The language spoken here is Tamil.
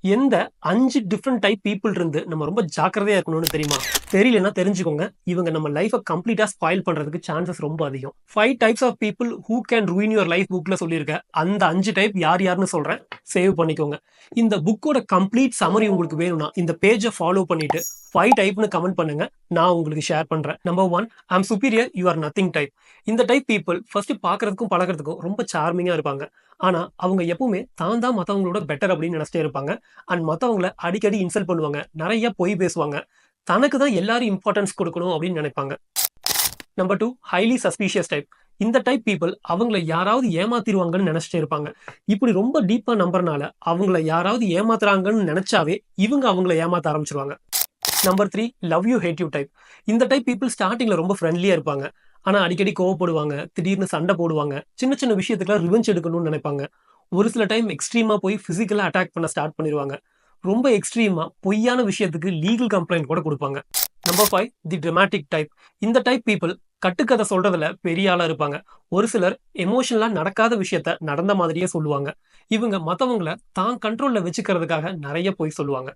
எந்த அஞ்சு டிஃப்ரெண்ட் டைப் பீப்புள் இருந்து நம்ம ரொம்ப ஜாக்கிரதையா இருக்கணும்னு தெரியுமா? தெரியலன்னா தெரிஞ்சுக்கோங்க. இவங்க நம்ம லைஃபை கம்ப்ளீட்டா ஸ்பாயில் பண்றதுக்கு சான்சஸ் ரொம்ப அதிகம். Five types of people who can ruin your life புக்ல சொல்லியிருக்க. அந்த அஞ்சு டைப் யார் யாருன்னு சொல்றேன். சேவ் பண்ணிக்கோங்க. இந்த புக்கோட கம்ப்ளீட் சமரி உங்களுக்கு வேணும்னா இந்த பேஜை ஃபாலோ பண்ணிட்டு ஃபைவ் டைப்னு கமெண்ட் பண்ணுங்க. நான் உங்களுக்கு ஷேர் பண்றேன். Number one I'm superior you are nothing type இந்த டைப் பீப்புள் ஃபர்ஸ்ட் பாக்குறதுக்கும் பழகிறதுக்கும் ரொம்ப சார்மிங்கா இருப்பாங்க. ஆனா அவங்க எப்பவுமே தான் தான் மத்தவங்களோட பெட்டர் அப்படின்னு நினைச்சிட்டே இருப்பாங்க. அண்ட் மத்தவங்கள அடிக்கடி இன்சல்ட் பண்ணுவாங்க. நிறைய பொய் பேசுவாங்க. தனக்கு தான் எல்லாரும் இம்பார்ட்டன்ஸ் கொடுக்கணும் அப்படின்னு நினைப்பாங்க. Number two highly suspicious type இந்த டைப் பீப்புள் அவங்கள யாராவது ஏமாத்திருவாங்கன்னு நினைச்சிட்டே இருப்பாங்க. இப்படி ரொம்ப டீப்பா நம்புறனால அவங்கள யாராவது ஏமாத்துறாங்கன்னு நினைச்சாவே இவங்க அவங்கள ஏமாத்த ஆரம்பிச்சிருவாங்க. Number three love you hate you type இந்த டைப் பீப்புள் ஸ்டார்டிங்ல ரொம்ப ஃப்ரெண்ட்லியா இருப்பாங்க. ஆனா அடிக்கடி கோவப்படுவாங்க திடீர்னு சண்டை போடுவாங்க சின்ன சின்ன விஷயத்துக்குலாம் ரிவெஞ்ச் எடுக்கணும்னு நினைப்பாங்க. ஒரு சில டைம் எக்ஸ்ட்ரீமா போய் பிசிக்கலா அட்டாக் பண்ண ஸ்டார்ட் பண்ணிடுவாங்க ரொம்ப எக்ஸ்ட்ரீமா பொய்யான விஷயத்துக்கு லீகல் கம்ப்ளைண்ட் கூட கொடுப்பாங்க. Number five the dramatic type இந்த டைப் பீப்புள் கட்டுக்கதை சொல்றதுல பெரிய ஆளா இருப்பாங்க. ஒரு சிலர் எமோஷனலா நடக்காத விஷயத்த நடந்த மாதிரியே சொல்லுவாங்க. இவங்க மத்தவங்கள தான் கண்ட்ரோல்ல வச்சுக்கிறதுக்காக நிறைய போய் சொல்லுவாங்க.